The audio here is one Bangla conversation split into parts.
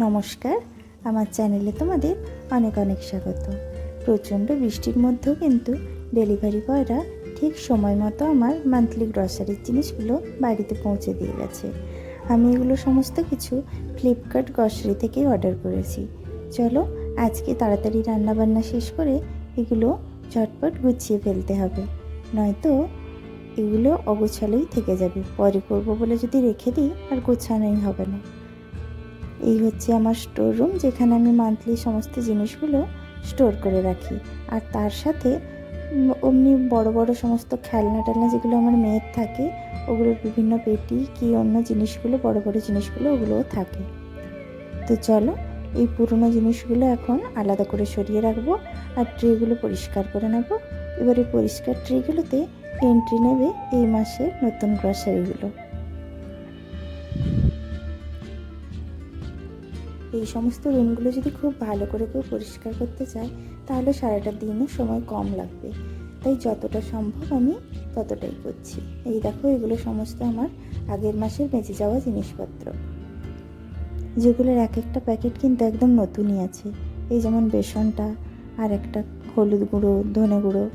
নমস্কার। আমার চ্যানেলে তোমাদের অনেক অনেক স্বাগত। প্রচণ্ড বৃষ্টির মধ্যেও কিন্তু ডেলিভারি বয়রা ঠিক সময় মতো আমার মান্থলি গ্রসারির জিনিসগুলো বাড়িতে পৌঁছে দিয়ে গেছে। আমি এগুলো সমস্ত কিছু ফ্লিপকার্ট গ্রসারি থেকেই অর্ডার করেছি। চলো আজকে তাড়াতাড়ি রান্নাবান্না শেষ করে এগুলো ঝটপট গুছিয়ে ফেলতে হবে। নয়তো এগুলো অগোছালোই থেকে যাবে। পরে করব বলে যদি রেখে দিই আর গোছানোই হবে না। এই হচ্ছে আমার স্টোর রুম যেখানে আমি মান্থলি সমস্ত জিনিসগুলো স্টোর করে রাখি। আর তার সাথে অমনি বড় বড় সমস্ত খেলনা টেলনা যেগুলো আমার মেয়ের থাকে, ওগুলোর বিভিন্ন পেটি কি অন্য জিনিসগুলো, বড় বড় জিনিসগুলো ওগুলোও থাকে। তো চলো, এই পুরনো জিনিসগুলো এখন আলাদা করে সরিয়ে রাখব আর ট্রেগুলো পরিষ্কার করে নেব। এবার পরিষ্কার ট্রেগুলোতে এন্ট্রি নেবে এই মাসের নতুন গ্রসারিগুলো এই সমস্ত রুমগুলো যদি খুব ভালো করে কেউ পরিষ্কার করতে চায়, তাহলে সারাটা দিনও সময় কম লাগবে। তাই যতটা সম্ভব আমি ততটাই করছি। এই দেখো, এগুলো সমস্ত আমার আগের মাসের বেঁচে যাওয়া জিনিসপত্র। যেগুলোর এক একটা প্যাকেট কিন্তু একদম নতুনই আছে। এই যেমন বেসনটা, আর একটা হলুদ গুঁড়ো, ধনে গুঁড়ো।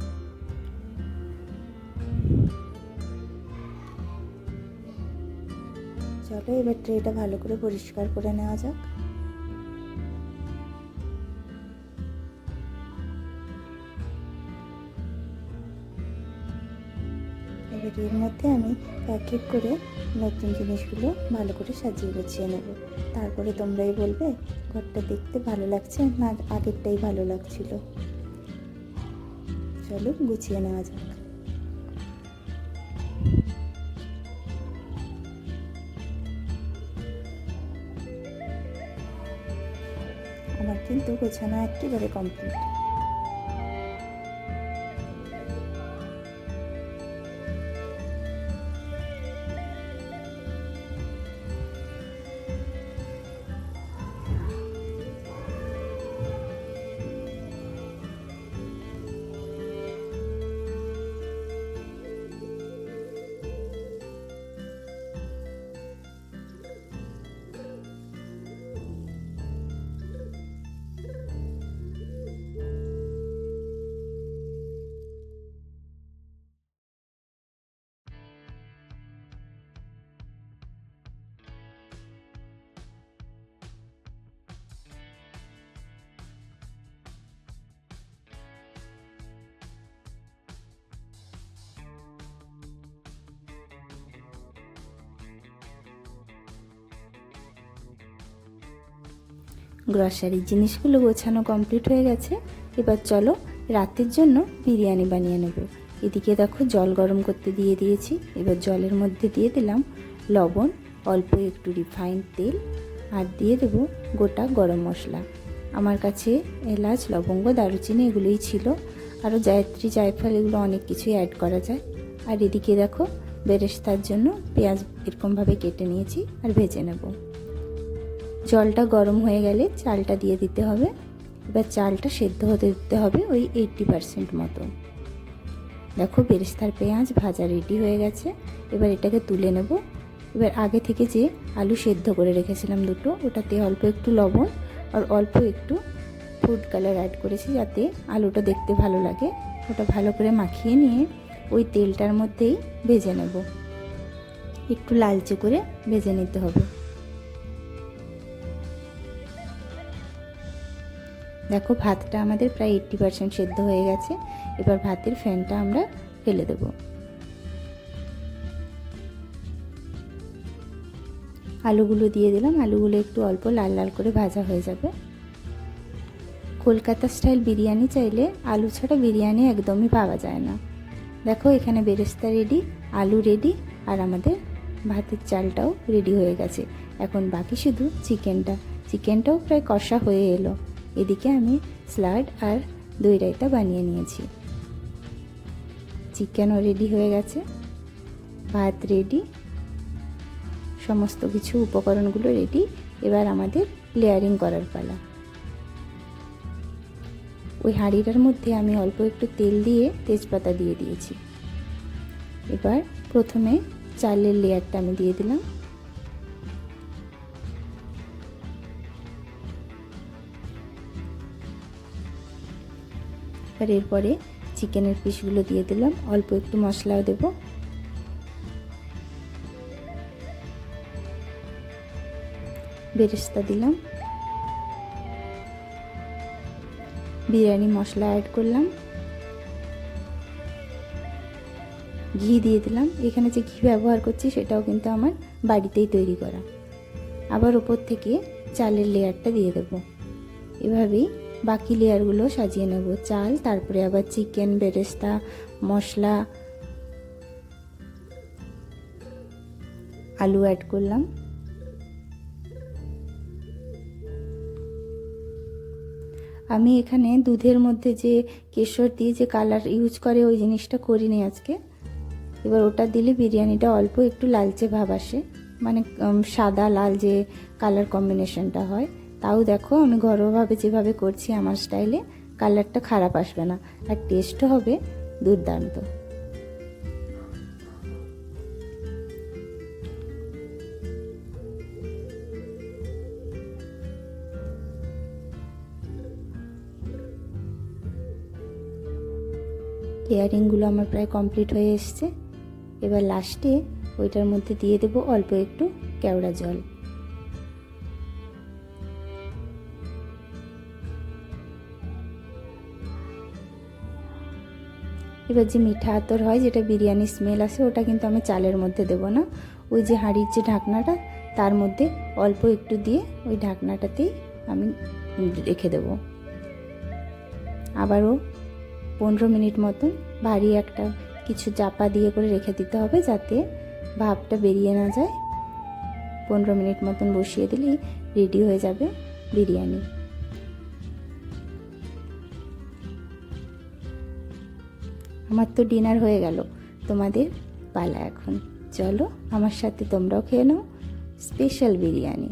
চলো এবার ট্রেটা ভালো করে পরিষ্কার করে নেওয়া যাক। এবার এর মধ্যে আমি এক এক করে নতুন জিনিসগুলো ভালো করে সাজিয়ে গুছিয়ে নেব। তারপরে তোমরাই বলবে, ঘরটা দেখতে ভালো লাগছে না আগেরটাই ভালো লাগছিল? চলো গুছিয়ে নেওয়া যাক। আমার কিন্তু গোছানো একেবারে কমপ্লিট গ্রসারির জিনিসগুলো গোছানো কমপ্লিট হয়ে গেছে। এবার চলো রাতের জন্য বিরিয়ানি বানিয়ে নেব। এদিকে দেখো জল গরম করতে দিয়ে দিয়েছি। এবার জলের মধ্যে দিয়ে দিলাম লবণ, অল্প একটু রিফাইন্ড তেল আর দিয়ে দেবো গোটা গরম মশলা। আমার কাছে এলাচ, লবঙ্গ, দারুচিনি এগুলোই ছিল। আরও জায়ত্রী, জায়ফল এগুলো অনেক কিছুই অ্যাড করা যায়। আর এদিকে দেখো বেরেস্তার জন্য পেঁয়াজ এরকমভাবে কেটে নিয়েছি আর ভেজে নেব। জলটা গরম হয়ে গেলে চালটা দিয়ে দিতে হবে। এবার চালটা সেদ্ধ হতে দিতে হবে ওই এইটটি পারসেন্ট মতো। দেখো বেরেস্তার পেঁয়াজ ভাজা রেডি হয়ে গেছে। এবার এটাকে তুলে নেব। এবার আগে থেকে যে আলু সেদ্ধ করে রেখেছিলাম দুটো, ওটাতে অল্প একটু লবণ আর অল্প একটু ফুড কালার অ্যাড করেছি যাতে আলুটা দেখতে ভালো লাগে। ওটা ভালো করে মাখিয়ে নিয়ে ওই তেলটার মধ্যেই ভেজে নেব। একটু লালচে করে ভেজে নিতে হবে। দেখো, ভাতটা আমাদের প্রায় এইট্টি পার্সেন্ট সেদ্ধ হয়ে গেছে। এবার ভাতের ফ্যানটা আমরা ফেলে দেব। আলুগুলো দিয়ে দিলাম। আলুগুলো একটু অল্প লাল লাল করে ভাজা হয়ে যাবে। কলকাতা স্টাইল বিরিয়ানি চাইলে আলু ছাড়া বিরিয়ানি একদমই পাওয়া যায় না। দেখো, এখানে বেরেস্তা রেডি আলু রেডি আর আমাদের ভাতের চালটাও রেডি হয়ে গেছে। এখন বাকি শুধু চিকেনটা চিকেনটাও প্রায় কষা হয়ে এলো। এদিকে আমি স্লাড আর দই রায়তা বানিয়ে নিয়েছি। চিকেনও রেডি হয়ে গেছে। ভাত রেডি সমস্ত কিছু উপকরণগুলো রেডি এবার আমাদের লেয়ারিং করার পালা। ওই হাঁড়িটার মধ্যে আমি অল্প একটু তেল দিয়ে তেজপাতা দিয়ে দিয়েছি। এবার প্রথমে চালের লেয়ারটা আমি দিয়ে দিলাম। এবার এরপরে চিকেনের পিসগুলো দিয়ে দিলাম। অল্প একটু মশলাও দেব। বেরেস্তা দিলাম। বিরিয়ানি মশলা অ্যাড করলাম। ঘি দিয়ে দিলাম। এখানে যে ঘি ব্যবহার করছি, সেটাও কিন্তু আমার বাড়িতেই তৈরি করা। আবার ওপর থেকে চালের লেয়ারটা দিয়ে দেব। এভাবেই বাকি লেয়ারগুলো সাজিয়ে নেব। চাল, তারপরে আবার চিকেন, বেরেস্তা, মশলা আলু অ্যাড করলাম। আমি এখানে দুধের মধ্যে যে কেশর দিয়ে যে কালার ইউজ করে ওই জিনিসটা করিনি আজকে। এবার ওটা দিলে বিরিয়ানিটা অল্প একটু লালচে ভাব আসে। মানে সাদা, লাল যে কালার কম্বিনেশনটা হয়। তাও দেখো, আমি ঘরোয়াভাবে যেভাবে করছি আমার স্টাইলে, কালারটা খারাপ আসবে না। আর টেস্টও হবে দুর্দান্ত। লেয়ারিংগুলো আমার প্রায় কমপ্লিট হয়ে এসছে। এবার লাস্টে ওইটার মধ্যে দিয়ে দেবো অল্প একটু কেওড়া জল। এবার যে মিঠা আতর হয়, যেটা বিরিয়ানি স্মেল আসে, ওটা কিন্তু আমি চালের মধ্যে দেব না। ওই যে হাঁড়ির যে ঢাকনাটা, তার মধ্যে অল্প একটু দিয়ে ওই ঢাকনাটাতেই আমি রেখে দেবো। আবারও পনেরো মিনিট মতন ভারী একটা কিছু চাপা দিয়ে করে রেখে দিতে হবে, যাতে ভাবটা বেরিয়ে না যায়। পনেরো মিনিট মতন বসিয়ে দিলেই রেডি হয়ে যাবে বিরিয়ানি। আমার তো ডিনার হয়ে গেল। তোমাদের পালা এখন। চলো, আমার সাথে তোমরাও খেয়ে নাও। স্পেশাল বিরিয়ানি।